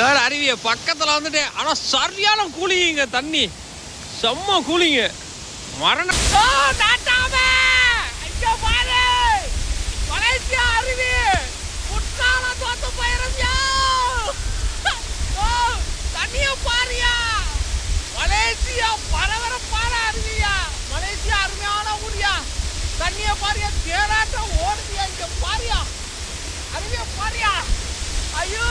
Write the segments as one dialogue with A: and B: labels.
A: ஏன் அருவியை பக்கத்தில் வந்துட்டு ஆனால் சரியான கூலிங்க தண்ணி செம்ம கூலிங்க மரண ஓ, தாத்தாவே! பாரு! மலேசியா அருவி! குற்றாலம் தோத்து போயிருந்தியா? ஓ, தண்ணிய பாருயா! மலேசியா பரபரப்பான அருவியா மலேசியா அருமையான ஊரியா தண்ணிய பாரியா தேராட்டம் ஓடுதியா இங்க பாரியா அருவிய பாரியா ஐயோ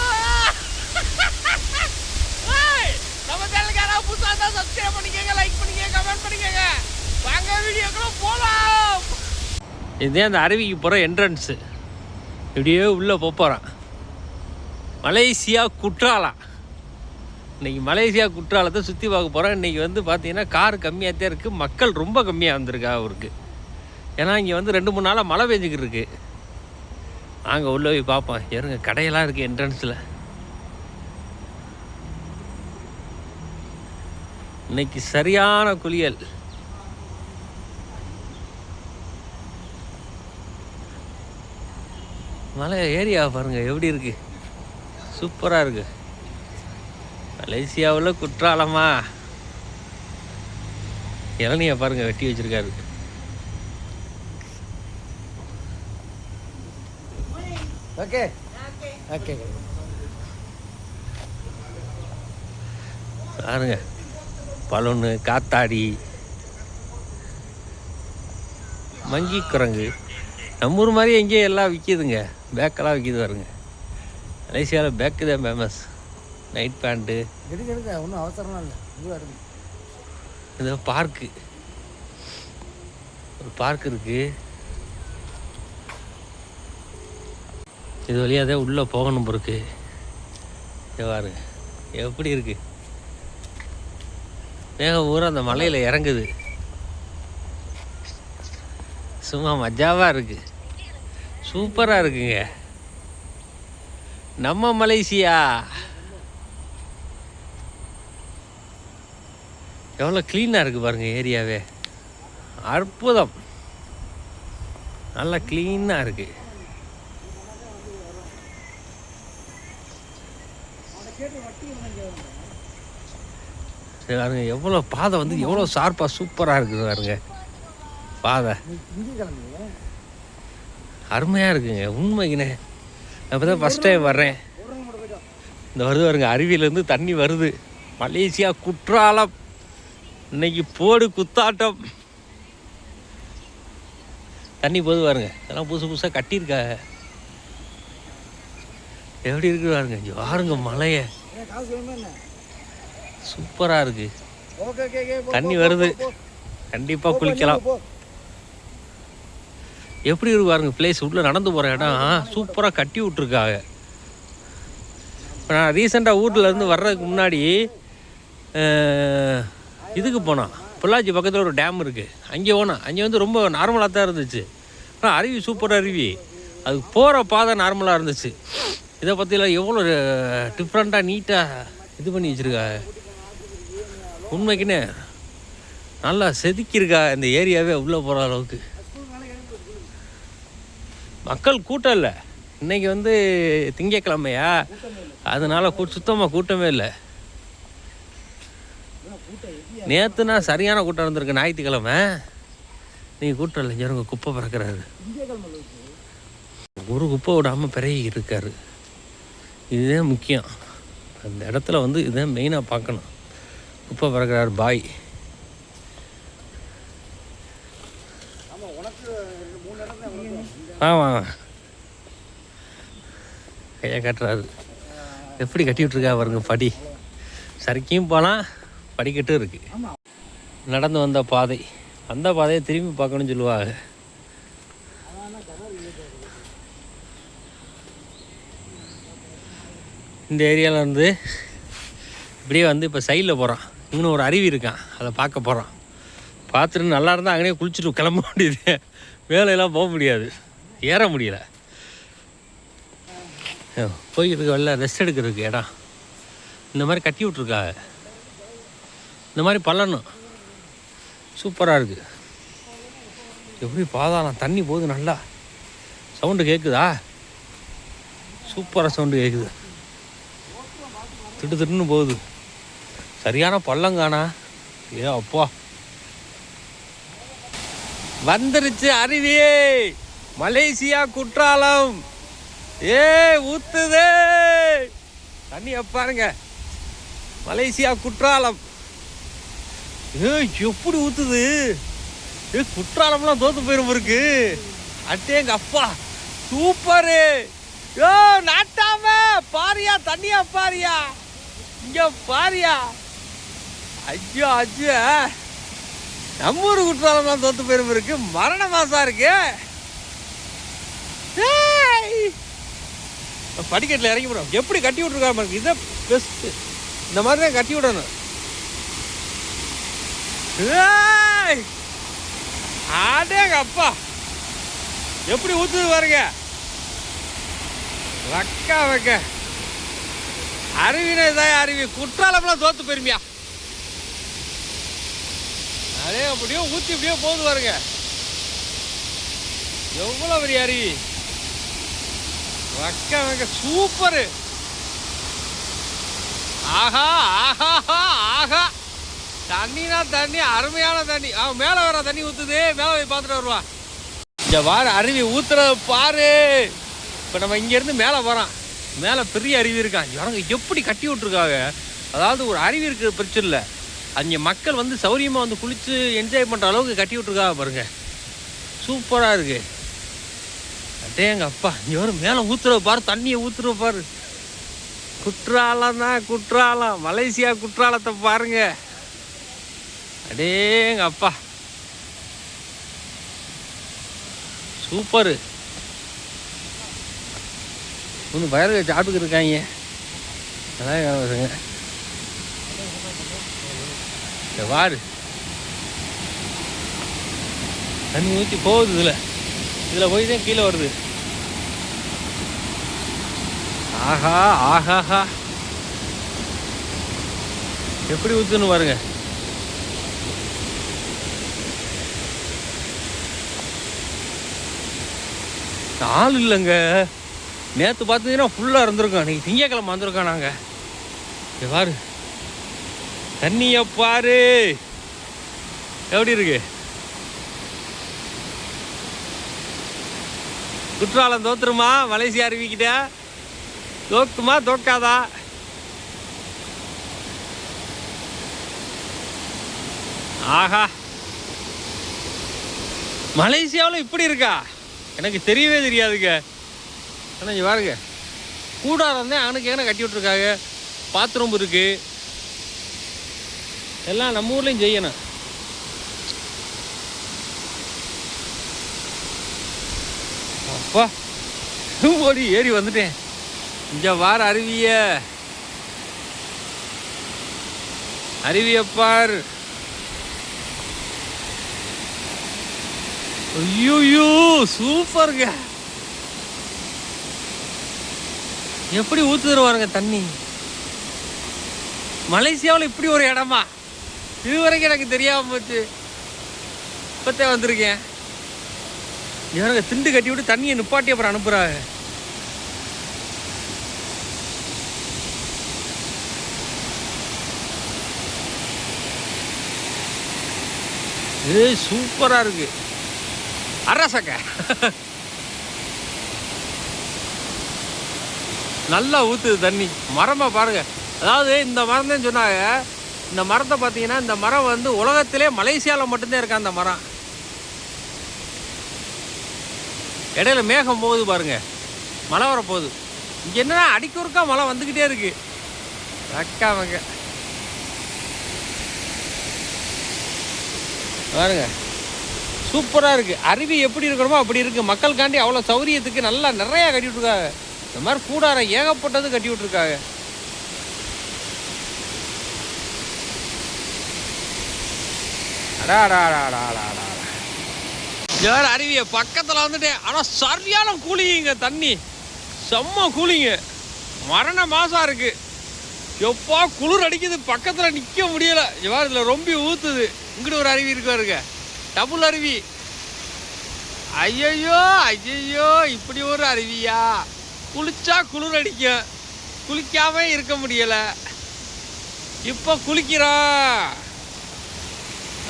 A: நம்ம சேனலுக்கு யாராவது சப்ஸ்கிரைப் லைக் கமெண்ட் வாங்க வீடியோக்குள்ள இதே அந்த அருவிக்கு போகிற என்ட்ரன்ஸு இப்படியே உள்ளே போகிறான் மலேசியா குற்றாலம். இன்னைக்கு மலேசியா குற்றாலத்தை சுற்றி பார்க்க போகிறோம் இன்றைக்கி வந்து பார்த்திங்கன்னா கார் கம்மியாக தான் இருக்குது மக்கள் ரொம்ப கம்மியாக வந்திருக்கா அவருக்கு. ஏன்னா இங்கே வந்து ரெண்டு மூணு நாளாக மழை பெஞ்சிக்கிட்டு இருக்கு. நாங்கள் உள்ளே போய் பார்ப்போம். எருங்க கடையெல்லாம் இருக்குது என்ட்ரன்ஸில் இன்னைக்கு சரியான குளியல். மலை ஏரியா பாருங்க எப்படி இருக்கு? சூப்பராக இருக்கு. மலேசியாவில் குற்றாலமா? இளநியை பாருங்க வெட்டி வச்சிருக்காரு.
B: ஓகே. ஓகே.
A: பாருங்க. பலூனு காத்தாடி மங்கி குரங்கு. நம்ம ஊர் மாதிரி எங்கேயும் எல்லாம் விற்கிதுங்க பேக்கெல்லாம் விற்கிது பாருங்க. மலேசியாவில் பேக்கு தான் ஃபேமஸ் நைட் பேண்ட்டு
B: ஒன்றும் அவசரம்லாம் இல்லை. இதுவாக
A: இந்த பார்க்கு ஒரு பார்க் இருக்கு. இது வழியாக தான் உள்ளே போகணும் இருக்கு. பாருங்க. எப்படி இருக்கு? மேகம் ஊரா அந்த மலையில் இறங்குது. சும்மா மஜாவாக இருக்கு. சூப்பராக இருக்குங்க. நம்ம மலேசியா? எவ்வளோ க்ளீனாக இருக்குது பாருங்கள் ஏரியாவே. அற்புதம். நல்லா க்ளீனாக இருக்குது சரி பாருங்க எவ்வளோ பாதை வந்து எவ்வளோ ஷார்ப்பாக சூப்பராக இருக்குது பாருங்க. பாதை. அருமையாக இருக்குங்க உண்மைக்குண்ணே அப்போ தான் ஃபஸ்ட் டைம் வர்றேன். இந்த வருது பாருங்க அருவியிலேருந்து தண்ணி வருது. மலேசியா குற்றாலம். இன்னைக்கு போடு குத்தாட்டம். தண்ணி போது பாருங்க இதெல்லாம் புதுசு புதுசாக கட்டியிருக்கா. எப்படி இருக்குது பாருங்க பாருங்க மலையை. சூப்பராக இருக்குது தண்ணி வருது. கண்டிப்பாக குளிக்கலாம். எப்படி இருக்கு பாருங்க பிளேஸ் உள்ளே நடந்து போகிற இடம் சூப்பராக கட்டி விட்ருக்காங்க இப்போ நான் ரீசெண்டாக வீட்டிலேருந்து வர்றதுக்கு முன்னாடி இதுக்கு போனோம். பொள்ளாச்சி பக்கத்தில் ஒரு டேம் இருக்குது அங்கே போனோம். அங்கே வந்து ரொம்ப நார்மலாக தான் இருந்துச்சு. ஆனால் அருவி சூப்பர் அருவி. அது போகிற பாதை நார்மலாக இருந்துச்சு. இதை பற்றிலாம் எவ்வளோ டிஃப்ரெண்ட்டாக நீட்டாக இது பண்ணி வச்சுருக்காங்க. உண்மைக்குன்னு நல்லா செதுக்கியிருக்கா இந்த ஏரியாவே உள்ளே போகிற அளவுக்கு. மக்கள் கூட்டம் இல்லை. இன்னைக்கு வந்து திங்கக்கிழமையா? அதனால கூ சுத்தமாக கூட்டமே இல்லை. நேற்றுனா சரியான கூட்டம் இருந்திருக்கு ஞாயிற்றுக்கிழமை. நீங்கள் கூட்டம் இல்லை ஜனங்க குப்பை பறக்கிறாரு. ஒரு குப்பை விடாமல் பிறகி இருக்காரு. இதுதான் முக்கியம். அந்த இடத்துல வந்து இதுதான் மெயினாக பார்க்கணும். குப்பை பிறகுறார் பாய். ஆமாம் கையை கட்டுறாரு. எப்படி கட்டி விட்ருக்கா பாருங்க படி. சறுக்கியும் போகலாம் படிக்கட்டும் இருக்கு. நடந்து வந்த பாதை. அந்த பாதையை திரும்பி பார்க்கணும்னு சொல்லுவாங்க. இந்த ஏரியாவில் வந்து இப்படியே வந்து இப்போ சைடில் போகிறான் இன்னும் ஒரு அருவி இருக்கான் அதை பார்க்க போகிறான் பார்த்துட்டு நல்லா இருந்தால் அங்கேயே குளிச்சுட்டு கிளம்ப முடியுது வேலையெல்லாம் போக முடியாது. ஏற முடியல. போய்க்கிறதுக்கு வெளில ரெஸ்ட் எடுக்கிறதுக்கு இடம். இந்த மாதிரி கட்டி விட்ருக்கா இந்த மாதிரி பள்ளணும் சூப்பராக இருக்குது எப்படி பாதாளம்? தண்ணி போகுது நல்லா. சவுண்டு கேட்குதா சூப்பராக சவுண்டு கேட்குது திட்டு திட்டுன்னு போகுது. சரியான பள்ளங்கானா? ஏ அப்பா. வந்துருச்சு அருவியே. மலேசியா குற்றாலம். ஏ ஊத்துதே. தண்ணி பாருங்க. மலேசியா குற்றாலம். ஏ எப்படி ஊத்துது? ஏ குற்றாலம்லாம் தோத்து போயிரும் இருக்கு அட்டேங்க அப்பா. சூப்பரு. யோ நாட்டாம. பாரியா தண்ணியா பாரியா. இங்க பாரியா. ஐயோ ஐயோ. நம்ம ஊர் குற்றாலம்லாம் தோத்து போயிரும் இருக்கு. மரண மாசா இருக்கு. படிக்கட்டில் இறங்கி போடும் எப்படி கட்டி விட்ருக்கா இருக்கு இதான் பெஸ்ட்டு இந்த மாதிரி தான் கட்டி விடணும். ஏய்! அப்பா. எப்படி ஊத்துது பாருங்க. வக்கா வைக்க. அருவினே தான் அருவி குற்றாலம்லாம் தோத்து போயிருமியா? அதே அப்படியே ஊற்றி அப்படியே போகுது பாருங்க. எவ்வளோ பெரிய அருவி வக்க வக்க சூப்பரு. ஆஹா ஆஹா ஆஹா தண்ணினா தண்ணி அருமையான தண்ணி. அவன் மேலே வர தண்ணி ஊற்றுதே மேலே போய் பார்த்துட்டு வருவா. இந்த வார அருவி ஊற்றுறத பாரு. இப்போ நம்ம இங்கேருந்து மேலே போகிறோம் மேலே பெரிய அருவி இருக்கான் இறங்க எப்படி கட்டி விட்ருக்காங்க அதாவது ஒரு அருவி இருக்கிற பிரச்சனை இல்லை. அங்கே மக்கள் வந்து சௌரியமாக வந்து குளித்து என்ஜாய் பண்ணுற அளவுக்கு கட்டி விட்ருக்கா பாருங்க. சூப்பராக இருக்குது அடேங்க அப்பா இங்கே வரும் மேலே ஊற்றுற பாரு தண்ணியை ஊற்றுற பாரு. குற்றாலம் தான் குற்றாலம் மலேசியா குற்றாலத்தை பாருங்க. அடேங்க அப்பா. சூப்பரு. ஒன்று பயருக சாப்பிட்டுக்கு இருக்காங்க. அதான் வாரு. தண்ணி ஊற்றி போகுது இதில். இதில் போய் தான் கீழே வருது. ஆஹா ஆஹாஹா. எப்படி ஊற்றுன்னு பாருங்க. ஆள் இல்லைங்க. நேற்று பார்த்தீங்கன்னா ஃபுல்லாக இருந்திருக்கோம். நீங்கள் திங்கக்கிழமை வந்திருக்கோம் நாங்கள் இங்க பாரு தண்ணியை பாரு. எப்படி இருக்கு? குற்றாலம் தோத்துருமா? மலேசியா அருவிக்கிட்ட? தோக்குமா தோக்காதா? ஆஹா. மலேசியாவில் இப்படி இருக்கா? எனக்கு தெரியவே தெரியாதுங்க. ஆனால் இங்கே பாருங்க. கூடாரம் தான் அவனுக்கு ஏன்னா கட்டி விட்ருக்காங்க பாத்ரூம் இருக்கு. எல்லாம் நம்ம ஊர்லேயும் செய்யணும். அப்பா ஓடி ஏறி வந்துட்டேன். இங்க வார அருவிய. அருவிய ஐயோயோ சூப்பருங்க. எப்படி ஊத்துருவாருங்க தண்ணி. மலேசியாவில் இப்படி ஒரு இடமா? இது வரைக்கும் எனக்கு தெரியாமல் போச்சு. இப்போத்தே வந்திருக்கேன். இவனுங்க திண்டு கட்டி விட்டு தண்ணியை நிப்பாட்டி அப்புறம் அனுப்புகிறாங்க ஏய் சூப்பரா இருக்கு. அரசக்க நல்லா ஊத்துது தண்ணி. மரமா பாருங்க. அதாவது இந்த மரம் தான் சொன்னாங்க. இந்த மரத்தை பார்த்தீங்கன்னா இந்த மரம் வந்து உலகத்திலே மலேசியாவில் மட்டும்தான் இருக்கா அந்த மரம். இடையில மேகம் போகுது பாருங்க. மழை வரப்போகுது. இங்கே என்னன்னா அடிக்கொருக்கா மழை வந்துக்கிட்டே இருக்கு. அக்காமங்க பாருங்க. சூப்பராக இருக்குது அருவி எப்படி இருக்கணுமோ அப்படி இருக்குது மக்களுக்காண்டி அவ்வளோ சௌரியத்துக்கு நல்லா நிறையா கட்டி விட்ருக்காங்க இந்த மாதிரி கூடாரம் ஏகப்பட்டது கட்டி விட்ருக்காங்க யார் அருவிய பக்கத்தில் வந்துட்டேன். ஆனால் சரியான கூலிங்க தண்ணி. செம்ம கூலிங்க. மரண மாசம் இருக்கு. எப்பா குளிர் அடிக்குது. பக்கத்தில் நிற்க முடியல. இவ்வாறு இதில் ரொம்ப ஊத்துது. இங்கிட்டு ஒரு அருவி இருக்கு பாருங்க. டபுள் அருவி. ஐயையோ ஐயையோ இப்படி ஒரு அருவியா? குளிச்சா குளிர் அடிக்கும். குளிக்காம இருக்க முடியல. இப்போ குளிக்கிறான்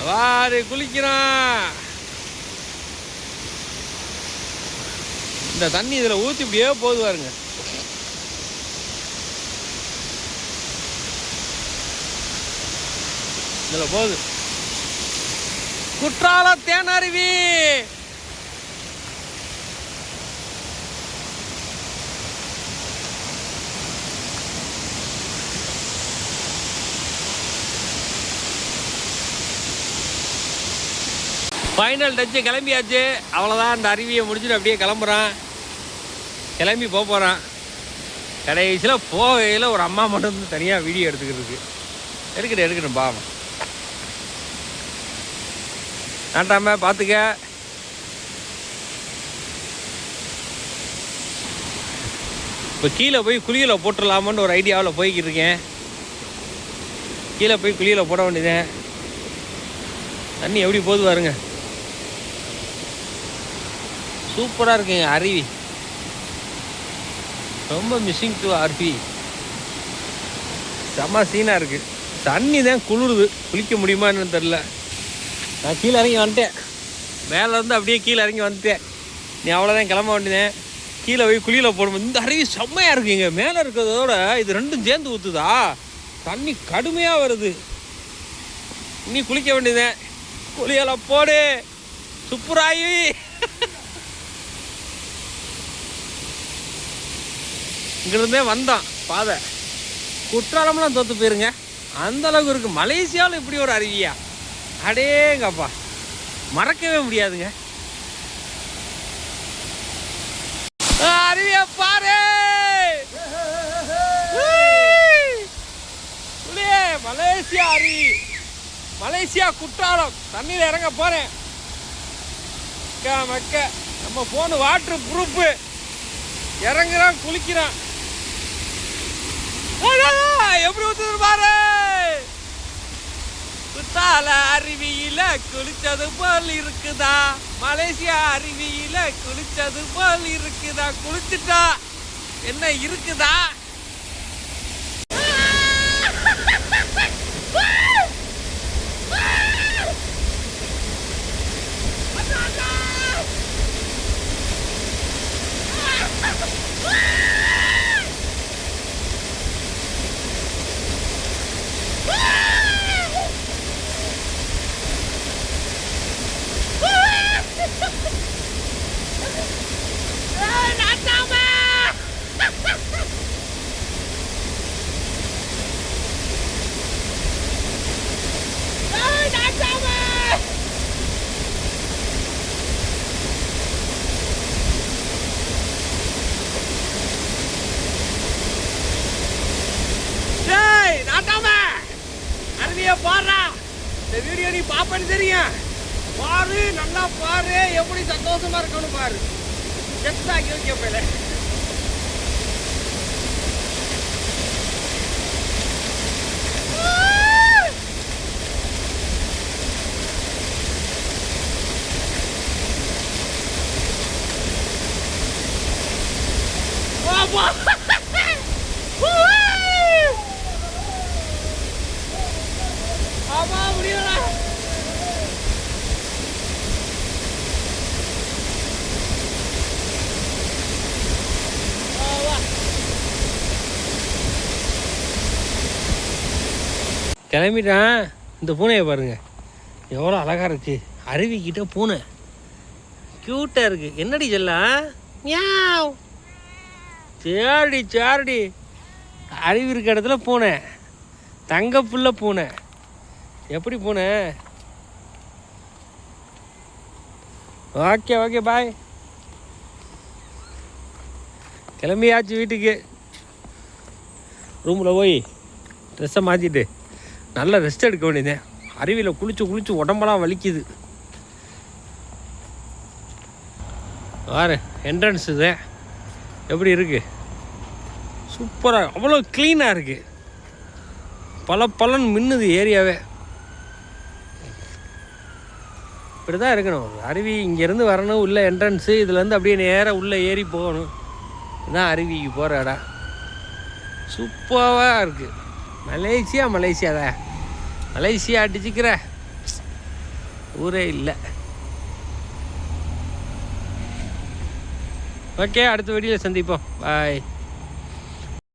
A: வாரு குளிக்கிறான். இந்த தண்ணி இதில் ஊற்றி இப்படியே போகுது பாருங்க. இதில் போகுது. குற்றால தேனருவி. ஃபைனல் டச்சு கிளம்பியாச்சு. அவ்வளோதான் அந்த அருவியை முடிச்சுட்டு அப்படியே கிளம்புறான். கிளம்பி போக போகிறான் கடைசியில் போகையில் ஒரு அம்மா மட்டும் வந்து தனியாக வீடியோ எடுத்துக்கிறதுக்கு. எடுக்கட்டும் எடுக்கட்டும் பாவம். நாட்டாம பார்த்துக்க இப்போ கீழே போய் குழியில் போட்டுடலாமான்னு ஒரு ஐடியாவில் போய்கிட்டு இருக்கேன். கீழே போய் குழியில் போட வேண்டியதேன் தண்ணி எப்படி போகுது பாருங்கள் சூப்பராக இருக்குங்க அருவி. ரொம்ப மிஸ்ஸிங் டு அருவி செம்ம சீனாக இருக்குது தண்ணி தான் குளிருது. குளிக்க முடியுமான்னு தெரில நான் கீழே இறங்கி வந்துட்டேன். மேலே இருந்து அப்படியே கீழே இறங்கி வந்துட்டேன். நீ அவ்வளோதான் கிளம்ப வேண்டியதேன் கீழே போய் குளியில் போடும் இந்த அருவி செம்மையாக இருக்குங்க மேலே இருக்கிறதோட இது ரெண்டும் சேர்ந்து ஊற்றுதா தண்ணி கடுமையாக வருது. நீ குளிக்க வேண்டியதேன் குளியலை போடு. சுப்புராயி இங்கிருந்தே வந்தான் பாதை. குற்றாலம்லாம் தோத்து போயிருங்க. அந்த அளவுக்கு மலேசியாவில் இப்படி ஒரு அருவியா? அடேங்கப்பா. மறக்கவே முடியாதுங்க. ஆ, அருவியை பாரு! மலேசியா அருவி. மலேசியா குற்றாலம். தண்ணியில் இறங்க போறேன். அக்கா, மக்க நம்ம ஃபோனு வாட்ரு ப்ரூஃபு இறங்குறான் குளிக்கிறான். எப்படி ஊத்துது பாரு. குத்தால அருவியில குளிச்சது போல் இருக்குதா? மலேசியா அருவியில குளிச்சது போல் இருக்குதா? குளிச்சுட்டா என்ன இருக்குதா? இந்த வீடியோ நீ பாப்பேன்னு தெரியும். பாரு நல்லா பாரு. எப்படி சந்தோஷமா இருக்கணும் பாரு. செத்தா வைக்க போயில ஆமா ஆமா முடியல கிளம்பிட்டான். இந்த பூனையை பாருங்கள் எவ்வளோ அழகா இருக்கு. அருவிக்கிட்ட பூனை. க்யூட்டாக இருக்குது என்னடி செல்லாம் மியாவ். சேரடி சேரடி. அருவி இருக்க இடத்துல பூனை. தங்க புள்ள பூனை. எப்படி பூனை? ஓகே ஓகே பாய் கிளம்பியாச்சு வீட்டுக்கு. ரூமில் போய் ட்ரெஸ்ஸை மாற்றிட்டு நல்லா ரெஸ்ட் எடுக்க வேண்டியதேன் அருவியில் குளிச்சு குளிச்சு உடம்பெல்லாம் வலிக்குது. வாரு என்ட்ரன்ஸ் இது. எப்படி இருக்குது சூப்பராக அவ்வளோ க்ளீனாக இருக்குது பல பலன் மின்னுது ஏரியாவே. இப்படி தான் இருக்கணும். அருவி இங்கேருந்து வரணும் உள்ள என்ட்ரன்ஸு இதுலேருந்து அப்படியே நேராக உள்ளே ஏறி போகணும். இதுதான் அருவிக்கு போகிற இடம். சூப்பராக இருக்குது மலேசியா மலேசியா தான் மலேசியா அடிச்சுக்கிற. ஊரே இல்லை. ஓகே அடுத்த வீடியோவில் சந்திப்போம். பாய்